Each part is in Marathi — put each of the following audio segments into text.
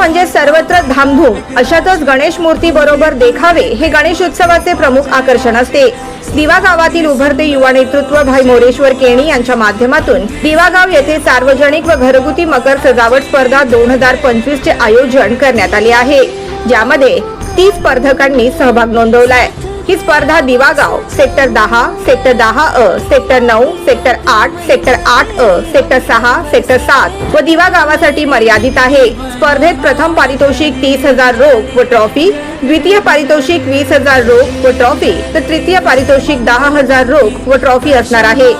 म्हणजे सर्वत्र धामधूम. अशातच गणेश मूर्ती बरोबर देखावे हे गणेश उत्सवाचे प्रमुख आकर्षण असते. दिवा गावातील उभरते युवा नेतृत्व भाई मोरेश्वर केणी यांच्या माध्यमातून दिवागाव येथे सार्वजनिक व घरगुती मकर सजावट स्पर्धा दोन हजार पंचवीस चे आयोजन करण्यात आले आहे. ज्यामध्ये तीस स्पर्धकांनी सहभाग नोंदवलाय. ही स्पर्धा दिवागाव सेक्टर दहा सेक्टर दहा अ सेक्टर नऊ सेक्टर आठ सेक्टर आठ अ सेक्टर सहा सेक्टर सात व दिवा गावासाठी मर्यादित आहे. स्पर्धेत प्रथम पारितोषिक तीस हजार रोख व ट्रॉफी द्वितीय पारितोषिक वीस हजार रोख व ट्रॉफी तर तृतीय पारितोषिक दहा हजार रोख व ट्रॉफी असणार आहे.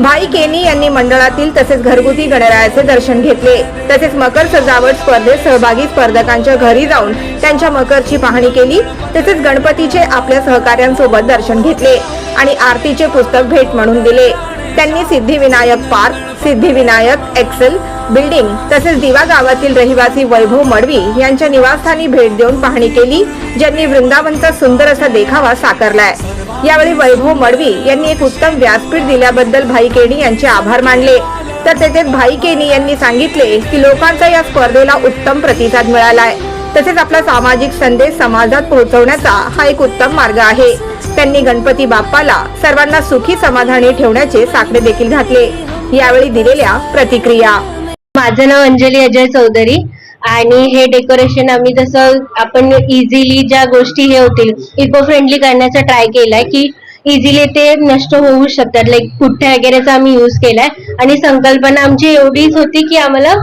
भाई केनी यांनी मंडळातील तसेच घरगुती गणरायाचे दर्शन घेतले. तसेच मकर सजावट स्पर्धेत सहभागी स्पर्धकांच्या घरी जाऊन त्यांच्या मकरची पाहणी केली. तसेच गणपतीचे आपल्या सहकाऱ्यांसोबत दर्शन घेतले आणि आरतीचे पुस्तक भेट म्हणून दिले. त्यांनी Siddhivinayak park Siddhivinayak Excel building तसेच दिवा गावातील रहिवासी वैभव मडवी यांच्या निवासस्थानी भेट देऊन पाहणी केली ज्यांनी वृंदावनचा सुंदर असा देखावा साकारलाय. यावेळी वैभव मडवी यांनी एक उत्तम व्यासपीठ दिल्याबद्दल भाई केणी यांचे आभार मानले. तर तेथेच भाई केणी यांनी सांगितले की लोकांचा या स्पर्धेला उत्तम प्रतिसाद मिळालाय. तसेच आपला सामाजिक संदेश समाजात पोहोचवण्याचा हा एक उत्तम मार्ग आहे. त्यांनी गणपती बाप्पाला सर्वांना सुखी समाधानी ठेवण्याचे साकडे देखील घातले. यावेळी दिलेल्या प्रतिक्रिया. माझं नाव अंजली अजय चौधरी. आणि हे डेकोरेशन आम्ही जसं आपण इझिली ज्या गोष्टी हे होतील इको फ्रेंडली करण्याचा ट्राय केलाय की इझिली ते नष्ट होऊ शकतात. लाईक पुठ्ठ्या वगैरेचा आम्ही युज केलाय. आणि संकल्पना आमची एवढीच होती की आम्हाला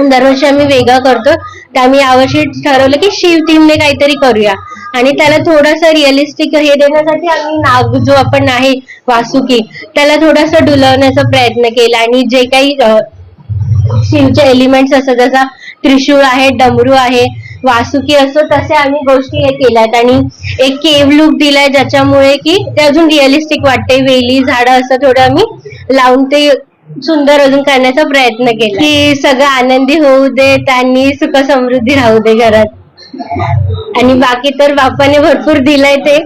दरवर्षी आम्ही वेगळा करतो. तर आम्ही यावर्षी ठरवलं की शिव थीमने काहीतरी करूया. आणि त्याला थोडंसं रिअलिस्टिक हे देण्यासाठी आम्ही नाग जो आपण आहे वासुकी त्याला थोडासा डुलवण्याचा प्रयत्न केला. आणि जे काही शिवचे एलिमेंट्स असतात जसा त्रिशूळ आहे डमरू आहे वासुकी असो तसे आम्ही गोष्टी हे केल्यात. आणि एक केव लुक दिलाय ज्याच्यामुळे की ते अजून रिअलिस्टिक वाटते वेली झाडं असं थोडं आम्ही लावून ते सुंदर अजून करण्याचा प्रयत्न केला की सगळं आनंदी होऊ दे त्यांनी सुख समृद्धी राहू दे घरात. आणि बाकी तर बाप्पाने भरपूर दिलंय ते.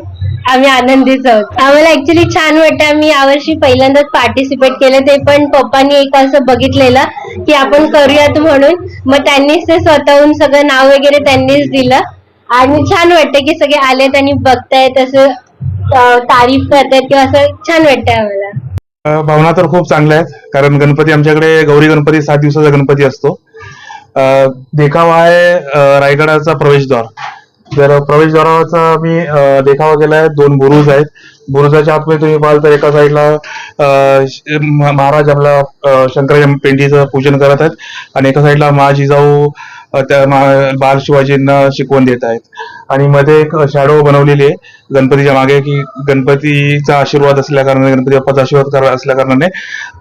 आम्ही आनंदीच आहोत. आम्हाला ऍक्च्युली छान वाटतं. आम्ही यावर्षी पहिल्यांदाच पार्टिसिपेट केलं. ते पण पप्पांनी एक असं बघितलेलं की आपण करूयात म्हणून. मग त्यांनीच ते स्वतःहून सगळं नाव वगैरे त्यांनीच दिलं. आणि छान वाटतं की सगळे आलेत आणि बघतायत असं तारीफ करतायत किंवा असं छान वाटतंय आम्हाला. भावना तर खूप चांगल्या आहेत. कारण गणपती आमच्याकडे गौरी गणपती सात दिवसाचा गणपती असतो. देखावा आहे रायगडाचा प्रवेशद्वार. तर प्रवेशद्वाराचा मी अ, देखावा केलाय. दोन बुरुज आहेत. बुरुजाच्या आतमध्ये तुम्ही पाहाल तर एका साईडला महाराज आपला शंकराच्या पेंडीचं पूजन करत आहेत आणि एका साईडला मा जिजाऊ त्या बाल शिवाजींना शिकवण देत आहेत. आणि मध्ये एक शॅडो बनवलेली आहे. गणपतीच्या मागे की गणपतीचा आशीर्वाद असल्या कारणाने गणपती बाप्पाचा आशीर्वाद असल्या कारणाने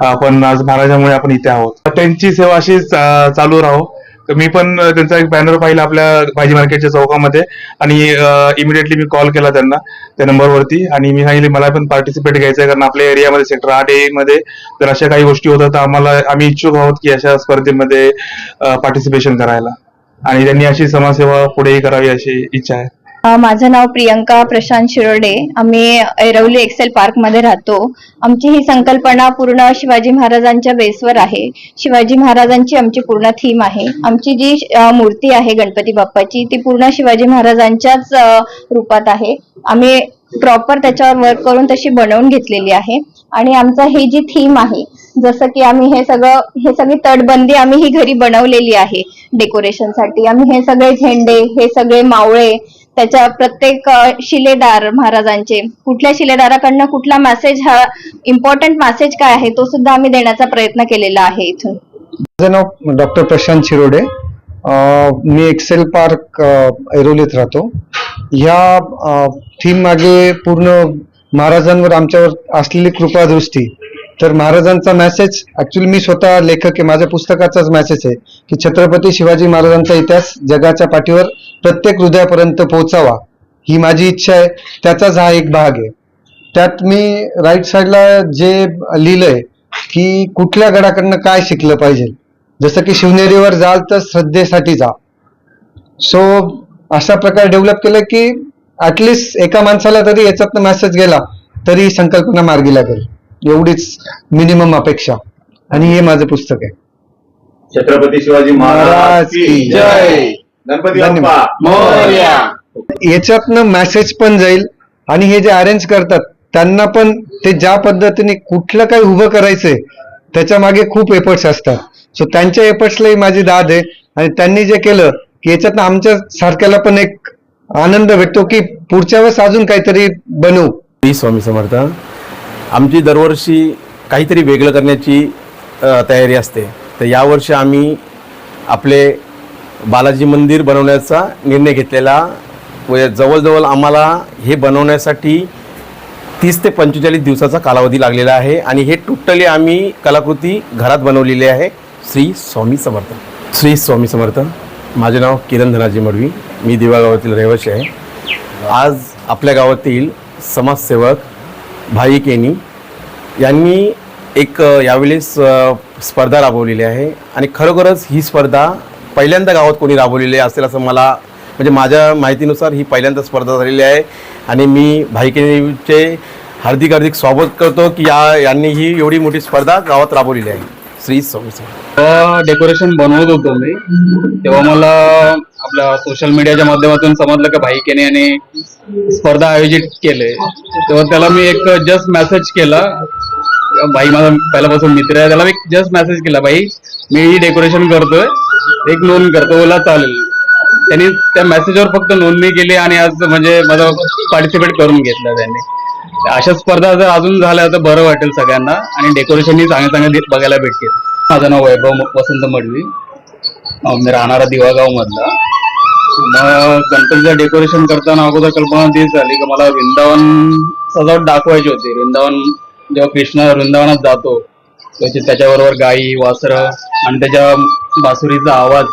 आपण आज महाराजामुळे आपण इथे आहोत. त्यांची सेवा अशी चालू राहो. तर मी पण त्यांचा एक बॅनर पाहिला आपल्या भाजी मार्केटच्या चौकामध्ये आणि इमिडिएटली मी कॉल केला त्यांना त्या नंबरवरती आणि मी सांगितले मला पण पार्टिसिपेट घ्यायचं आहे कारण आपल्या एरियामध्ये सेक्टर आठ ए मध्ये जर अशा काही गोष्टी होतात तर आम्हाला आम्ही इच्छुक आहोत की अशा स्पर्धेमध्ये पार्टिसिपेशन करायला. आणि त्यांनी अशी समाजसेवा पुढेही करावी अशी इच्छा आहे. माझं नाव प्रियंका प्रशांत शिरोडे. आम्ही ऐरवली एक्सेल पार्कमध्ये राहतो. आमची ही संकल्पना पूर्ण शिवाजी महाराजांच्या बेसवर आहे. शिवाजी महाराजांची आमची पूर्ण थीम आहे. आमची जी मूर्ती आहे गणपती बाप्पाची ती पूर्ण शिवाजी महाराजांच्याच रूपात आहे. आम्ही प्रॉपर त्याच्यावर वर्क करून तशी बनवून घेतलेली आहे. आणि आमचा ही जी थीम आहे जसं की आम्ही हे सगळं हे सगळी तटबंदी आम्ही ही घरी बनवलेली आहे. डेकोरेशनसाठी आम्ही हे सगळे झेंडे हे सगळे मावळे त्याच्या प्रत्येक शिलेदार महाराजांचे कुठल्या शिलेदाराकडनं कुठला मेसेज हा इम्पॉर्टंट मेसेज काय आहे तो सुद्धा आम्ही देण्याचा प्रयत्न केलेला आहे इथून. माझं नाव डॉक्टर प्रशांत शिरोडे. मी एक्सेल पार्क ऐरोलीत राहतो. ह्या थीम मागे पूर्ण महाराजांवर आमच्यावर असलेली कृपादृष्टी तर महाराजांचा मेसेज ऍक्च्युली मी स्वतः लेखक आहे माझ्या पुस्तकाचाच मेसेज आहे की छत्रपती शिवाजी महाराजांचा इतिहास जगाच्या पाठीवर प्रत्येक हृदयापर्यंत पोहोचावा ही माझी इच्छा आहे. त्याचाच हा एक भाग आहे. त्यात मी राईट साईडला जे लिहिलंय की कुठल्या गडाकडनं काय शिकलं पाहिजे? जसं की शिवनेरीवर जाल तर श्रद्धेसाठी जा. सो अशा प्रकारे डेव्हलप केलं की ऍटलिस्ट एका माणसाला तरी याच्यातनं मेसेज गेला तरी संकल्पना मार्गी लागेल. एवढीच मिनिमम अपेक्षा. आणि हे माझं पुस्तक आहे. छत्रपती शिवाजी महाराज की जय. गणपती धन्यवाद. बाप्पा. मोरया. याच्यातनं मेसेज पण जाईल. आणि हे जे अरेंज करतात त्यांना पण ते ज्या पद्धतीने कुठलं काही उभं करायचंय त्याच्यामागे खूप एफर्ट्स असतात. सो त्यांच्या एफर्ट्सलाही माझी दाद आहे. आणि त्यांनी जे केलं की याच्यातनं आमच्या सारख्याला पण एक आनंद भेटतो की पुढच्या वेळेस अजून काहीतरी बनवू. श्री स्वामी समर्थ. आमची दरवर्षी काहीतरी वेगळं करण्याची तयारी असते. तर यावर्षी आम्ही आपले बालाजी मंदिर बनवण्याचा निर्णय घेतलेला. व जवळजवळ आम्हाला हे बनवण्यासाठी तीस ते पंचेचाळीस दिवसाचा कालावधी लागलेला आहे आणि हे टोटली आम्ही कलाकृती घरात बनवलेली आहे. श्री स्वामी समर्थ. श्री स्वामी समर्थ. माझे नाव किरण धनाजी मडवी. मी दिवा गावातील रहिवासी आहे. आज आपल्या गावातील समाजसेवक भाई केनी यांनी एक यावेळेस स्पर्धा राबवलेली आहे. आणि खरोखरच ही स्पर्धा पहिल्यांदा गावात कोणी राबवलेली असेल असं मला म्हणजे माझ्या माहितीनुसार ही पहिल्यांदा स्पर्धा झालेली आहे. आणि मी भाईकेनीचे हार्दिक हार्दिक स्वागत करतो की या यांनी ही एवढी मोठी स्पर्धा गावात राबवलेली आहे. श्री स्वामी डेकोरेशन बनवत होतो मी. तेव्हा मला आपल्या सोशल मीडियाच्या माध्यमातून समजलं की भाई केने याने स्पर्धा आयोजित केले. तेव्हा त्याला मी एक जस्ट मेसेज केला. भाई माझा पहिल्यापासून मित्र आहे. त्याला मी जस्ट मेसेज केला भाई मी ही डेकोरेशन करतोय. एक नोंद करतो. ओला चालेल. त्यांनी त्या मेसेजवर फक्त नोंदणी केली आणि आज म्हणजे माझं पार्टिसिपेट करून घेतलं त्यांनी. अशा स्पर्धा जर अजून झाल्या तर बरं वाटेल सगळ्यांना. आणि डेकोरेशनही चांगले चांगले दि- बघायला भेटतील. माझं नाव वैभव वसंत मडवी. मी राहणारा दिवागाव मधला गणपतीचं डेकोरेशन करताना अगोदर कल्पना तीच झाली की मला वृंदावन सजावट दाखवायची होती. वृंदावन जेव्हा कृष्ण वृंदावनात जातो त्याची त्याच्याबरोबर गाई वासरं आणि त्याच्या बासुरीचा आवाज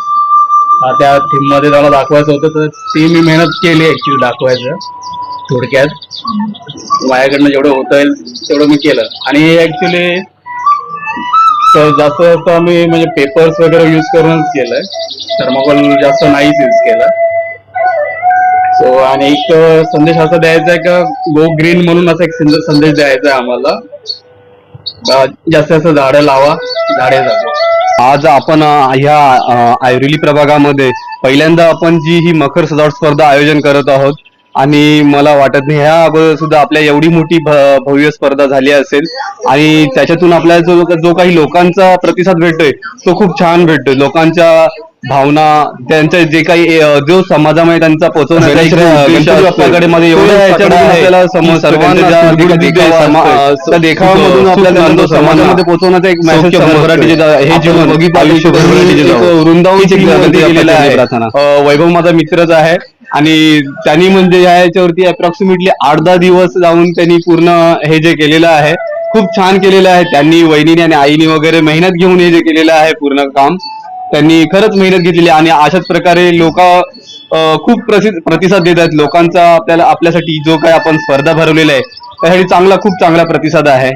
हा त्या थीममध्ये त्याला दाखवायचं होतं. तर ती मी मेहनत केली ऍक्च्युली दाखवायचं. थोडक्यात. माझ्याकडनं जेवढं होता येईल तेवढं मी केलं. आणि ऍक्च्युली जास्त जास्त आम्ही म्हणजे पेपर्स वगैरे यूज करूनच केलंय. थर्माकोल जास्त नाहीच यूज केला. सो आणि एक संदेश असा द्यायचा आहे का गो ग्रीन म्हणून असा एक संदेश द्यायचा आहे आम्हाला. जास्त जास्त झाडं लावा झाडे जगवा आज आपण ह्या अ, प्रभागामध्ये पहिल्यांदा आपण जी ही मकर सजावट स्पर्धा आयोजन करत आहोत आणि मला वाटत नाही ह्या अगोदर सुद्धा आपल्या एवढी मोठी भव्य स्पर्धा झाली असेल. आणि त्याच्यातून आपल्याला जो जो काही लोकांचा प्रतिसाद भेटतोय तो खूप छान भेटतोय. लोकांच्या भावना त्यांच्या जे काही जो समाजामध्ये त्यांचा बाप्पाकडे मध्ये तो एवढं याच्यातून तगडा आहे. आपल्याला की समजतं सर्वांना त्यांचा ज्या सुदृढ देखावा समा- असतोय, त्या देखावामधून सुख- आपल्याला सुख तो नांदतो समाजामध्ये. पोहोचवण्याचा एक मेसेज हे जीवन प्रार्थना. वैभव माझा मित्रच आहे. आणि त्यांनी म्हणजे या याच्यावरती अप्रॉक्सिमेटली आठ दहा दिवस जाऊन त्यांनी पूर्ण हे जे केलेलं आहे खूप छान केलेलं आहे. त्यांनी वहिनीने आणि आईने वगैरे मेहनत घेऊन हे जे केलेलं आहे पूर्ण काम त्यांनी खरंच मेहनत घेतलेली आहे. आणि अशाच प्रकारे लोक खूप प्रतिसाद देत आहेत. लोकांचा आपल्याला आपल्यासाठी जो काही आपण स्पर्धा भरवलेला आहे त्यासाठी चांगला खूप चांगला प्रतिसाद आहे.